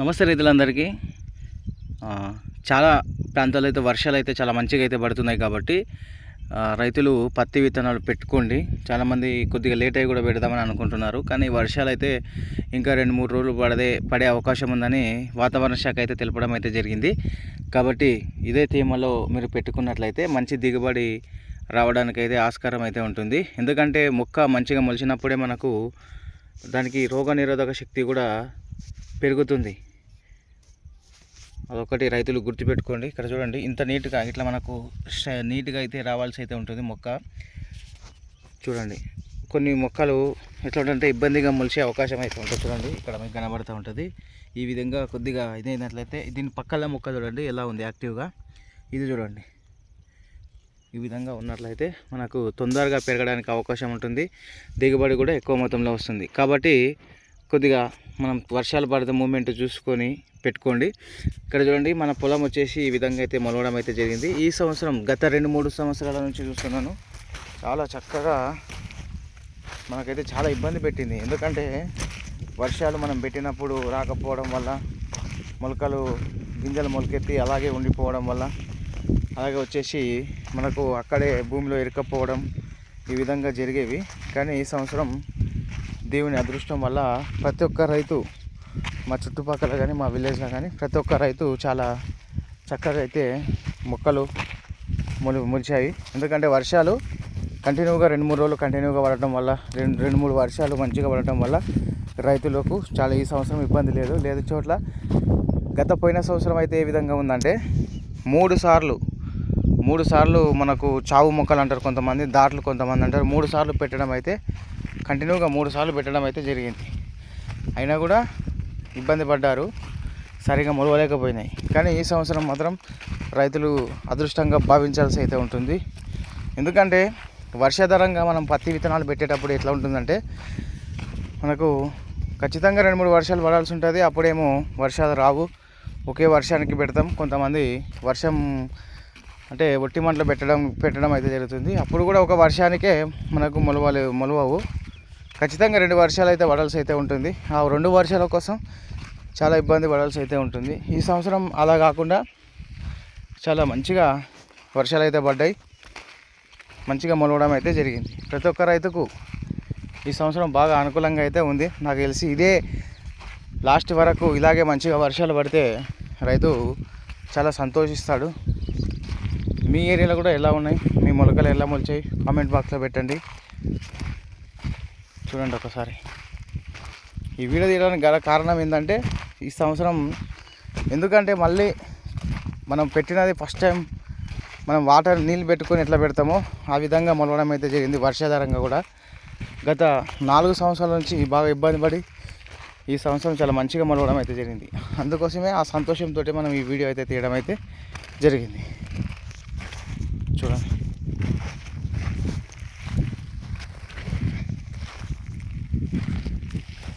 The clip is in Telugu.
నమస్తే రైతులందరికీ. చాలా ప్రాంతాల్లో అయితే వర్షాలు అయితే చాలా మంచిగా అయితే పడుతున్నాయి కాబట్టి రైతులు పత్తి విత్తనాలు పెట్టుకోండి. చాలామంది కొద్దిగా లేట్ అయ్యి కూడా పెడదామని అనుకుంటున్నారు. కానీ వర్షాలు అయితే ఇంకా రెండు మూడు రోజులు పడదే పడే అవకాశం ఉందని వాతావరణ శాఖ అయితే తెలపడం అయితే జరిగింది. కాబట్టి ఇదే థీమలో మీరు పెట్టుకున్నట్లయితే మంచి దిగుబడి రావడానికి అయితే ఆస్కారం అయితే ఉంటుంది. ఎందుకంటే మొక్క మంచిగా మొలిచినప్పుడే మనకు దానికి రోగనిరోధక శక్తి కూడా పెరుగుతుంది. అదొకటి రైతులు గుర్తుపెట్టుకోండి. ఇక్కడ చూడండి ఇంత నీట్గా ఇట్లా మనకు నీట్గా అయితే రావాల్సి అయితే ఉంటుంది మొక్క. చూడండి కొన్ని మొక్కలు ఎట్లా ఉంటే ఇబ్బందిగా మొలిచే అవకాశం అయితే ఉంటుంది చూడండి. ఇక్కడ మీకు కనబడుతూ ఉంటుంది. ఈ విధంగా కొద్దిగా ఇదైనట్లయితే దీని పక్కల మొక్క చూడండి ఎలా ఉంది యాక్టివ్గా. ఇది చూడండి. ఈ విధంగా ఉన్నట్లయితే మనకు తొందరగా పెరగడానికి అవకాశం ఉంటుంది. దిగుబడి కూడా ఎక్కువ మొత్తంలో వస్తుంది. కాబట్టి కొద్దిగా మనం వర్షాలు పడితే మూమెంట్ చూసుకొని పెట్టుకోండి. ఇక్కడ చూడండి మన పొలం వచ్చేసి ఈ విధంగా అయితే మొలవడం అయితే జరిగింది. ఈ సంవత్సరం గత రెండు మూడు సంవత్సరాల నుంచి చూస్తున్నాను. చాలా చక్కగా మనకైతే చాలా ఇబ్బంది పెట్టింది. ఎందుకంటే వర్షాలు మనం పెట్టినప్పుడు రాకపోవడం వల్ల మొలకలు గింజలు మొలకెత్తి అలాగే ఉండిపోవడం వల్ల అలాగే వచ్చేసి మనకు అక్కడే భూమిలో ఇరకపోవడం ఈ విధంగా జరిగేవి. కానీ ఈ సంవత్సరం దేవుని అదృష్టం వల్ల ప్రతి ఒక్క రైతు మా చుట్టుపక్కల కానీ మా విలేజ్లో కానీ ప్రతి ఒక్క రైతు చాలా చక్కగా అయితే మొక్కలు మొలి మొలిచాయి. ఎందుకంటే వర్షాలు కంటిన్యూగా రెండు మూడు రోజులు కంటిన్యూగా పడటం వల్ల రెండు రెండు మూడు వర్షాలు మంచిగా పడటం వల్ల రైతులకు చాలా ఈ సంవత్సరం ఇబ్బంది లేదు. లేదు చోట్ల గత పోయిన సంవత్సరం అయితే ఏ విధంగా ఉందంటే మూడు సార్లు మూడు సార్లు మనకు చావు మొక్కలు అంటారు కొంతమంది దాట్లు కొంతమంది అంటారు. మూడు సార్లు పెట్టడం అయితే కంటిన్యూగా మూడు సార్లు పెట్టడం అయితే జరిగింది. అయినా కూడా ఇబ్బంది పడ్డారు. సరిగా మొలవలేకపోయినాయి. కానీ ఈ సంవత్సరం మాత్రం రైతులు అదృష్టంగా భావించాల్సి అయితే ఉంటుంది. ఎందుకంటే వర్షాధారంగా మనం పత్తి విత్తనాలు పెట్టేటప్పుడు ఎట్లా ఉంటుందంటే మనకు ఖచ్చితంగా రెండు మూడు వర్షాలు పడాల్సి ఉంటుంది. అప్పుడేమో వర్షాలు రావు. ఒకే వర్షానికి పెడతాం. కొంతమంది వర్షం అంటే ఒట్టి మంటలు పెట్టడం పెట్టడం అయితే జరుగుతుంది. అప్పుడు కూడా ఒక వర్షానికే మనకు మొలవలే మొలవవు. ఖచ్చితంగా రెండు వర్షాలు అయితే పడాల్సి అయితే ఉంటుంది. ఆ రెండు వర్షాల కోసం చాలా ఇబ్బంది పడాల్సి అయితే ఉంటుంది. ఈ సంవత్సరం అలా కాకుండా చాలా మంచిగా వర్షాలు అయితే పడ్డాయి. మంచిగా మొలవడం అయితే జరిగింది. ప్రతి ఒక్క రైతుకు ఈ సంవత్సరం బాగా అనుకూలంగా అయితే ఉంది. నాకు తెలిసి ఇదే లాస్ట్ వరకు ఇలాగే మంచిగా వర్షాలు పడితే రైతు చాలా సంతోషిస్తాడు. మీ ఏరియాలో కూడా ఎలా ఉన్నాయి? మీ మొలకలు ఎలా మొలిచాయి? కామెంట్ బాక్స్లో పెట్టండి. చూడండి ఒకసారి. ఈ వీడియో తీయడానికి గల కారణం ఏంటంటే ఈ సంవత్సరం ఎందుకంటే మళ్ళీ మనం పెట్టినది ఫస్ట్ టైం మనం వాటర్ నీళ్ళు పెట్టుకొని ఎట్లా పెడతామో ఆ విధంగా మొలవడం అయితే జరిగింది వర్షాధారంగా కూడా. గత నాలుగు సంవత్సరాల నుంచి బాగా ఇబ్బంది పడి ఈ సంవత్సరం చాలా మంచిగా మొలవడం అయితే జరిగింది. అందుకోసమే ఆ సంతోషంతో మనం ఈ వీడియో అయితే తీయడం అయితే జరిగింది. చూడండి.